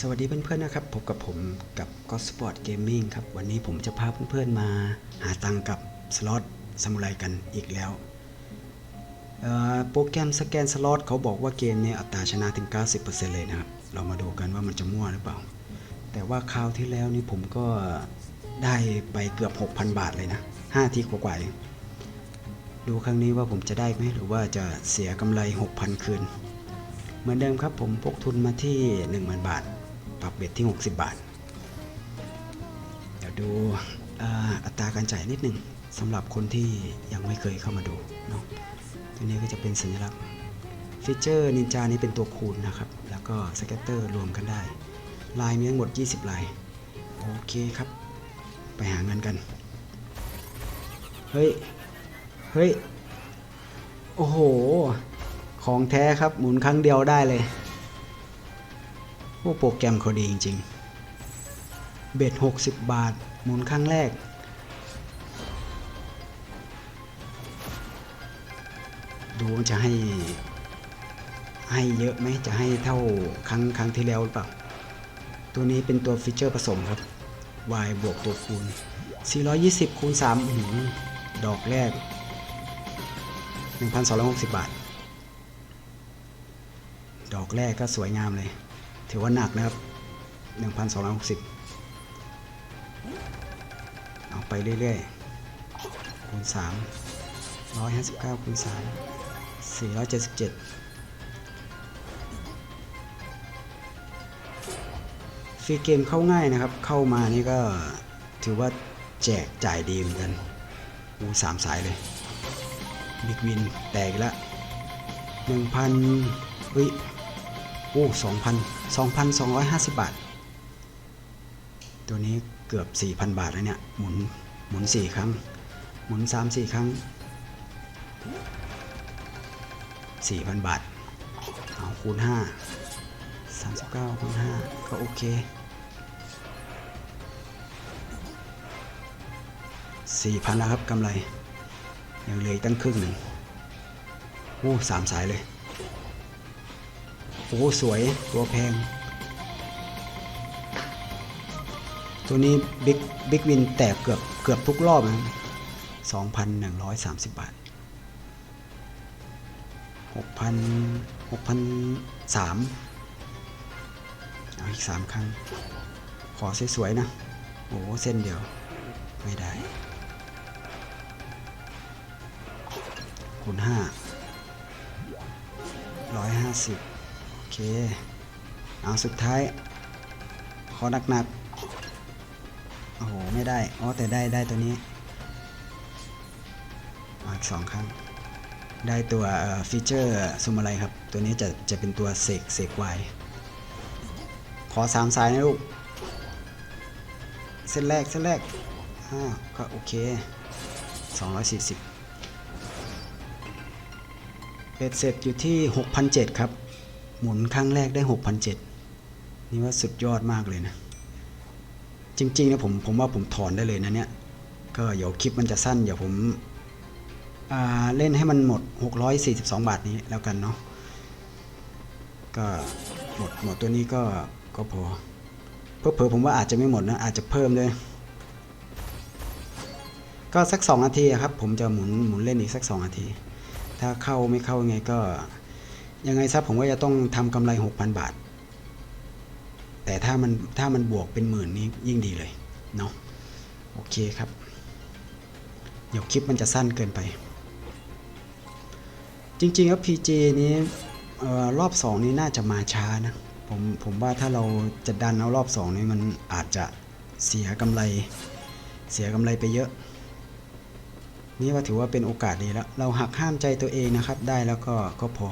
สวัสดีเพื่อนๆนะครับพบกับผมกับ g o s p o r t Gaming ครับ วันนี้ผมจะพาเพื่อนๆมาหาตังกับสล็อตซามูไรกันอีกแล้วโปรแกรมสแกนสล็อตเขาบอกว่าเกมนี้อัตราชนะถึง 90%เลยนะครับ เรามาดูกันว่ามันจะมั่วหรือเปล่า แต่ว่าคราวที่แล้วนี่ผมก็ได้ไปเกือบ 6,000 บาทเลยนะ 5 ทีกว่าๆดูครั้งนี้ว่าผมจะได้ไหมหรือว่าจะเสียกำไร 6,000 คืน เหมือนเดิมครับผมพกทุนมาที่ 10,000 บาท ปรับเบ็ดที่ 60 บาท เดี๋ยวดูอัตราการจ่ายนิดหนึ่งสำหรับคนที่ยังไม่เคยเข้ามาดูเนาะตัวนี้ก็จะเป็นสัญลักษณ์ฟีเจอร์นินจานี้เป็นตัวคูณนะครับ แล้วก็สเก็ตเตอร์รวมกันได้ ลายมีทั้งหมด 20 ลาย โอเคครับ ไปหาเงินกัน เฮ้ย เฮ้ย โอ้โห ของแท้ครับ หมุนครั้งเดียวได้เลย พวกโปรแกรมเขาดีจริงๆ เบ็ด60 บาท หมุนครั้งแรก ดูจะให้ ให้เยอะไหม จะให้เท่าครั้งครั้งที่แล้วหรือเปล่า ตัวนี้เป็นตัวฟีเจอร์ผสมครับ y บวกตัวคูณ 420 คูณ3หืดอกแรก 1,260 บาท ดอกแรกก็สวยงามเลย ถือว่าหนักนะครับ 1,260 เอาไปเรื่อยๆ คูณ 3 159 คูณ 3 477 ฟรีเกมเข้าง่ายนะครับ เข้ามานี่ก็ถือว่าแจกจ่ายดีเหมือนกันอูสามสายเลยบิ๊กวินแตกแล้วหนึ่งพันเฮ้ย โอ้สองพันสองพันสองร้อยห้าสิบบาท ตัวนี้เกือบสี่พันบาทแล้วเนี่ย หมุน หมุนสี่ครั้ง หมุนสามสี่ครั้งสี่พันบาท เอาคูณห้าสามสิบเก้าคูณห้าก็โอเคสี่พันแล้วครับกำไร ยังเหลือตั้งครึ่งหนึ่งโอ้สามสายเลย โอ้สวยตัวแพง ตัวนี้บิ๊กบิ๊กวินแตกเกือบเกือบทุกรอบนะสองพันหนึ่งร้อยสามสิบบาทหกพันหกพันสามเอาอีกสามครั้ง ขอสวยๆนะ โอ้เส้นเดียว ไม่ได้คูณห้าร้อยห้าสิบ เค เอาสุดท้าย ขอหนักๆ โอ้โห ไม่ได้ อ๋อ แต่ได้ได้ตัวนี้มาอีกสองครั้ง ได้ตัวฟีเจอร์ซูมอะไรครับ ตัวนี้จะจะเป็นตัวเสกเสกไวขอสามสายนะลูก เส้นแรกเส้นแรกอ่าก็โอเค240เบ็ดเสร็จอยู่ที่6,700ครับ หมุนครั้งแรกได้6,700นี่ว่าสุดยอดมากเลยนะ จริงๆนะผมผมว่าผมถอนได้เลยนะเนี่ย ก็เดี๋ยวคลิปมันจะสั้น เดี๋ยวผมเล่นให้มันหมด 642 บาทนี้แล้วกันเนาะก็หมดหมดตัวนี้ก็ก็พอเพิ่มผมว่าอาจจะไม่หมดนะอาจจะเพิ่มด้วยก็สัก 2 นาทีครับ ผมจะหมุนหมุนเล่นอีกสัก 2 นาที ถ้าเข้าไม่เข้ายังไงก็ ยังไงซะผมก็จะต้องทำกำไร 6,000 บาท แต่ถ้ามันถ้ามันบวกเป็นหมื่นนี้ยิ่งดีเลยเนาะโอเคครับ เดี๋ยวคลิปมันจะสั้นเกินไป จริงๆแล้ว PG นี้ออรอบ2นี้น่าจะมาช้านะผมผมว่าถ้าเราจะดันเอารอบ2นี้มันอาจจะเสียกำไร เสียกำไรไปเยอะ นี่ว่าถือว่าเป็นโอกาสดีแล้ว เราหักห้ามใจตัวเองนะครับ ได้แล้วก็ก็พอ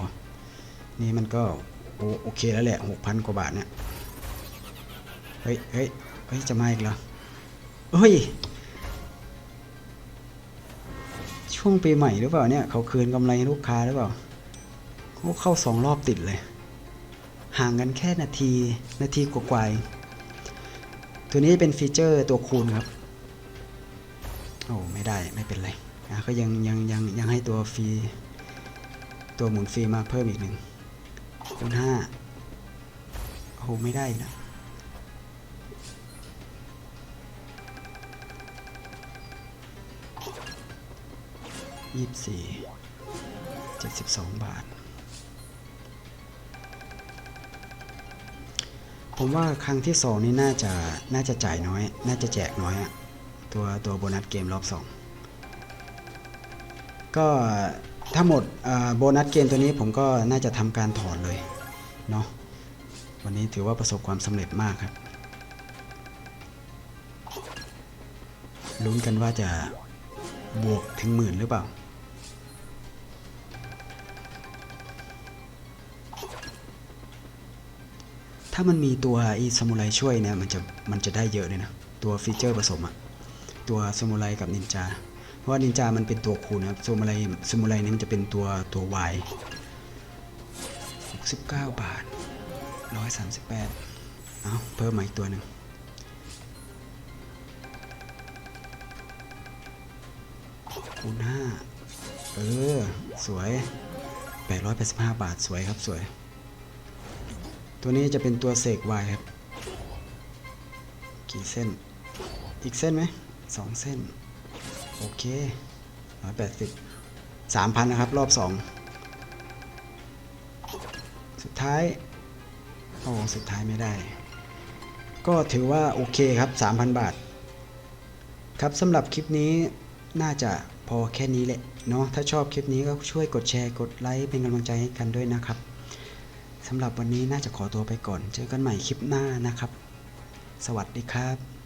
นี่มันก็โอโอเคแล้วแหละหกพันกว่าบาทเนี่ย เฮ้ยเฮ้ยเฮ้ยจะมาอีกเหรอเฮ้ย ช่วงปีใหม่หรือเปล่าเนี่ย เขาคืนกำไรลูกค้าหรือเปล่าเขาเข้าสองรอบติดเลย ห่างกันแค่นาทีนาทีกว่าๆตัวนี้เป็นฟีเจอร์ตัวคูณครับ โอ้ไม่ได้ไม่เป็นไรอะก็ยังยังยังยังให้ตัวฟรีตัวหมุนฟรีมาเพิ่มอีกหนึ่ง คูณห้าโอ้โห ไม่ได้นะยี่สิบสี่เจ็ดสิบสองบาท ผมว่าครั้งที่สองนี่น่าจะน่าจะจ่ายน้อย น่าจะแจกน้อยอะตัวตัวโบนัสเกมรอบสองก็ ถ้าหมดโบนัสเกมตัวนี้ผมก็น่าจะทำการถอนเลยเนาะวันนี้ถือว่าประสบความสำเร็จมากครับลุ้นกันว่าจะบวกถึงหมื่นหรือเปล่า ถ้ามันมีตัวอีสมุไรช่วยเนี่ยมันจะมันจะได้เยอะเลยนะ ตัวฟีเจอร์ผสมอะตัวสมุไรกับนินจา ราะว่านินจามันเป็นตัวคูณนะครับสมุไรสมุไรนี่มันจะเป็นตัวตัววาย69 บาท 138 เอาเพิ่มมาอีกตัวหนึ่งคูณห้าเออ สวย 885 บาทสวยครับสวย ตัวนี้จะเป็นตัวเสกวายครับ กี่เส้น อีกเส้นไหมสองเส้น โอเค180 3,000นนะครับ รอบ2สุดท้ายโอ้สุดท้ายไม่ได้ ก็ถือว่าโอเคครับ 3,000 บาท ครับสำหรับคลิปนี้น่าจะพอแค่นี้แหละเนาะถ้าชอบคลิปนี้ก็ช่วยกดแชร์กดไลค์เป็นกำลังใจให้กันด้วยนะครับสำหรับวันนี้น่าจะขอตัวไปก่อน เจอกันใหม่คลิปหน้านะครับ สวัสดีครับ